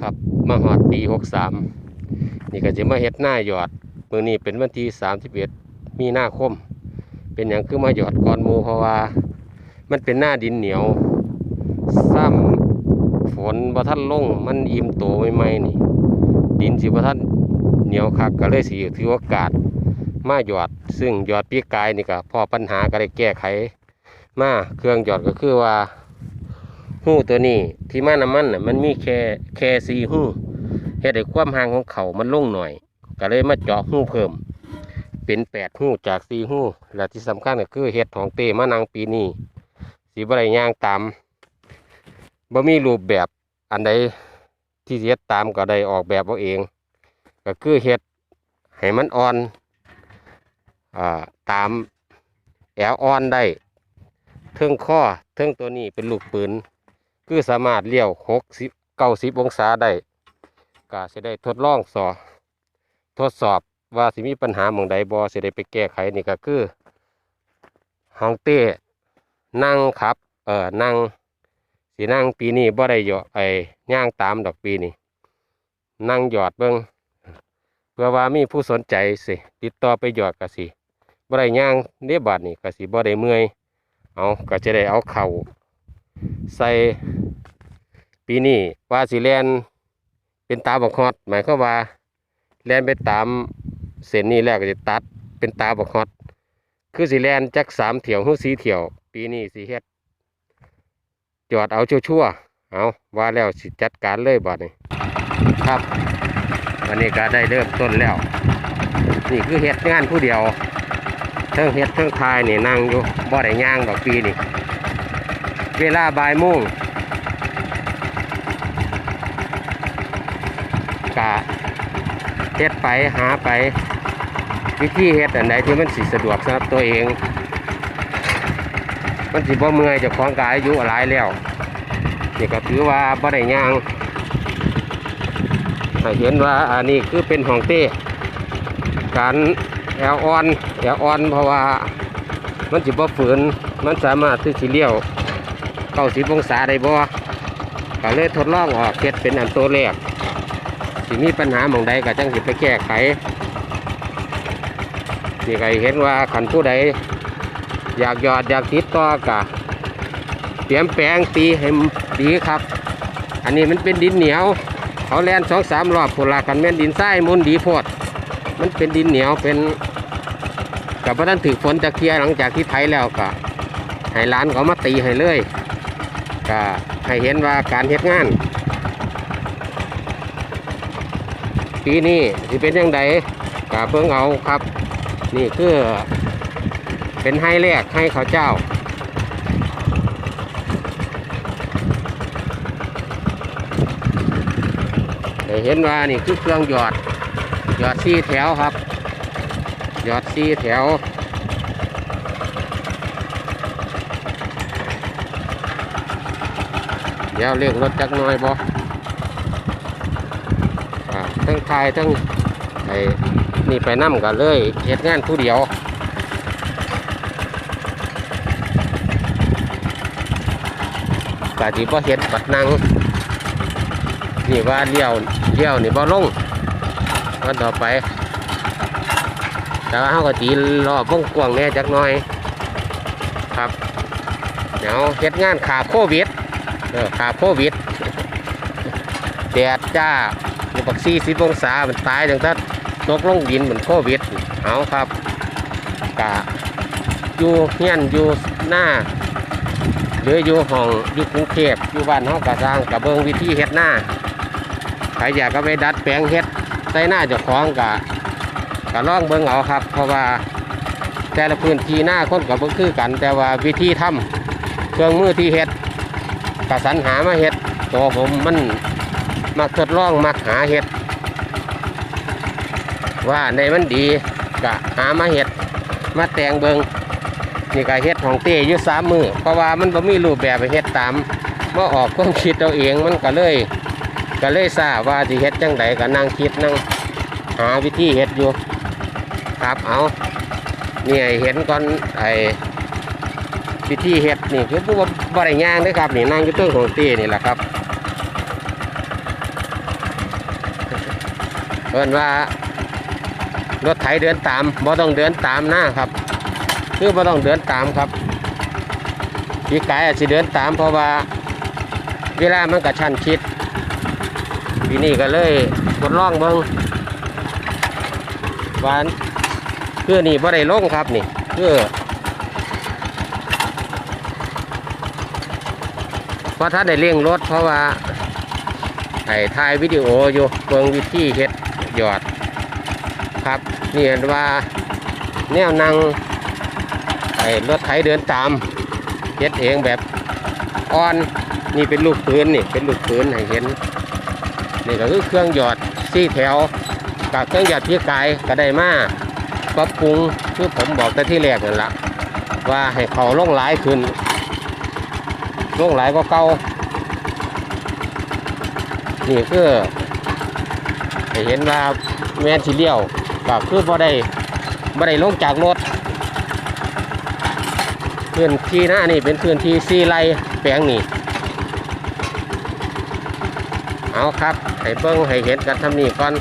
ครับ มาหอดปีหกสามนี่ก็จะมาเฮ็ดหน้าหยอดมือนี้เป็นวันที่สามสิบเอ็ดมีหน้าคม เป็นอย่างคือมาหยอดก่อนมูเพราะว่า มันเป็นหน้าดินเหนียวซ้ำฝนบ่ทันลงมันอิ่มโตใหม่ๆนี่ ดินสิบ่ทันเหนียวคักก็เลยสิถือโอกาสมาหยอด ซึ่งหยอดปีกายนี่ก็พอปัญหาก็ได้แก้ไข มาเครื่องหยอดก็คือว่า หู้ตัวนี้ที่มาน้ำมันน่ะมันมีแค่แค่สีหู้เฮ็ดให้ความห่างของเขามันลงหน่อย ก็เลยมาเจาะหู้เพิ่ม เป็นแปดหู้จากสีหู้และที่สำคัญก็คือเฮ็ดของเตมานางปีนี้สีบริย่างตามบ่มีรูปแบบอันใดที่เฮ็ดตามก็ได้ออกแบบเอาเอง ก็คือเฮ็ดให้มันอ่อนอตามแอวอ่อนได้เทิงข้อเทิงตัวนี้เป็นลูกปืน คือสามารถเลี้ยวหกสิบเก้าสิบองศาได้ก็จะได้ทดลองสอทดสอบว่าสิมีปัญหาหมองใดบอสิได้ไปแก้ไขนี่ก็คือห้องเต้นั่งครับเอ่อนั่งสีนั่งปีนี้บ่ได้หยอไอ้ย่างตามดอกปีนี้นั่งหยอดเบิ้งเพื่อว่ามีผู้สนใจสิติดต่อไปหยอดก็สิบ่ได้ย่างเนียบาดนี่ก็สิบ่ได้เมื่อยเอาก็จะได้เอาเข่า ใส่ปีนี้ว่าสิแลนเป็นตาบักฮอด หมายความว่าแลนไปตามเส้นนี้แล้วก็จะตัดเป็นตาบักฮอด คือสิแลนจักสามเถียวหูสีเถียว ปีนี้สิเฮ็ดจอดเอาชั่วๆเอาว่าแล้วสิจัดการเลยบัดนี้ครับวันนี้ก็ได้เริ่มต้นแล้ว นี่คือเฮ็ดงานผู้เดียวเทิงเฮ็ดเทิงทายนี่นั่งอยู่บ่ได้ย่างดอกปีนี่ เวลาบ่ายโมงกะเฮ็ดไปหาไป วิธีเฮ็ดอันใดที่มันสิสะดวกสำหรับตัวเอง มันสิบ่เมื่อยจะคล้าของกายอายุหลายแล้วนี่ก็ถือว่าบ่ได้ย่างเห็นว่าอันนี้คือเป็นห้องเต้การแอลออนแอลออนเพราะว่ามันสิบ่ฝืน มันสามารถที่สิเลี้ยว เก้าสิบองศาได้บ่ก็เลยทดลองออกเก็ดเป็นอันตัวแรกสิมีปัญหาหมองใดก็จังสิไปแก้ไขนี่ก็เห็นว่าขันผู้ใดอยากหยอดอยากติดต่อกะเตรียมแปลงตีให้ดีครับ อันนี้มันเป็นดินเหนียว เขาแล่นสองสามรอบผลลากันแม่นดินทรายมุนดีโพดมันเป็นดินเหนียวเป็นกับพระท่านถือฝนจะเคลียร์หลังจากที่ไถแล้วก็ให้ร้านเขามาตีให้เลย ก็ให้เห็นว่าการเฮ็ดงาน ปีนี้สิเป็นยังไงก็เบิ่งเอาครับ นี่คือเป็นให้แรกให้เขาเจ้าให้เห็นว่านี่คือเครื่องหยอดหยอดซี่แถวครับหยอดซี่แถว ดี๋ยวเรียกรถจักหน่อยบ่อ่าทั้งทายทั้งไอ้นี่ไปนั่กันเลยเฮ็ดงานผู้เดียวกะที่บ่เฮ็ดปัดนังนี่ว่าเลี้ยวเลี้ยวนี่บ่ลงวันต่อไป แต่ว่าเขาก็ตีรอบวงกว้างแน่จักหน่อย ครับเดี๋ยวเฮ็ดงานขาโควิด เออขาโควิดแดดจ้าอยู่ปักซี่สิบองศามันตายจังทัดตกลงดินเหมือนโควิดเอาครับกะอยู่เฮียนอยู่หน้าหรืออยู่ห้องอยู่กรุงเทพอยู่บ้านห้องกระซังกะเบิงวิธีเฮ็ดหน้าใครอยากก็ไปดัดแปลงเฮ็ดใส่หน้าเจ้าของกะกะล่องเบิ่งเอาครับ เพราะว่าแต่ละพื้นที่หน้าคนกับเบิ่งคือกัน แต่ว่าวิธีทำเครื่องมือที่เฮ็ด กสรรหามาเห็ดตัวผมมันมาทดลองมาหาเห็ด ว่าในมันดีกะหามาเห็ดมาแต่งเบิงนี่ก็เห็ดของเต้ยู่สามมือเพราะว่ามันบ่มีรูปแบบให้เห็ดตามเมาอออกความคิดเอาเองมันก็เลยก็เลยทราบว่าที่เห็ดจังไดก็นั่งคิดนั่งหาวิธีเห็ดอยู่ ครับเอาเนี่ให้เห็นก่อนไอ วิธีเฮ็ดนี่คือผู้บริย่างเด้อครับนี่นั่งอยู่ต้นของตีนี่แหละครับเพิ่นว่ารถไถเดินตามบ่ต้องเดินตามหน้าครับคือบ่ต้องเดินตามครับพี่กายอาจสิเดินตามเพราะว่าเวลามันกระชั้นชิดปีนี้ก็เลยทดลองเบิ่งวาอันคือนี่บ่ได้ลงครับนี่คือ พราะถ้าได้เร่งรถเพราะว่าไอ้ถ่ายวิดีโออยู่เบิ่งวิธีเฮ็ดหยอดครับ นี่เห็นว่าแนวนั่งไอ้รถไถเดินตามเฮ็ดเองแบบอ่อนนี่เป็นลูกปืนนี่เป็นลูกปืนให้เห็นนี่ก็คือเครื่องหยอดซี่แถวกับเครื่องหยอดพี่กายก็ได้มาปรับปรุงคือผมบอกแต่ที่แรกนั่นละว่าให้เขาลงหลายขึ้น ลงหลายก็เก่านี่คือเห็นว่าแมนสีเลี้ยวก็คือบ่ได้บ่ได้ลงจากรถพื้นที่หน้านี่เป็นพื้นที่ซีไรแปลงนี่เอาครับ ให้เบิ้งให้เห็นกันทำนี่ก่อน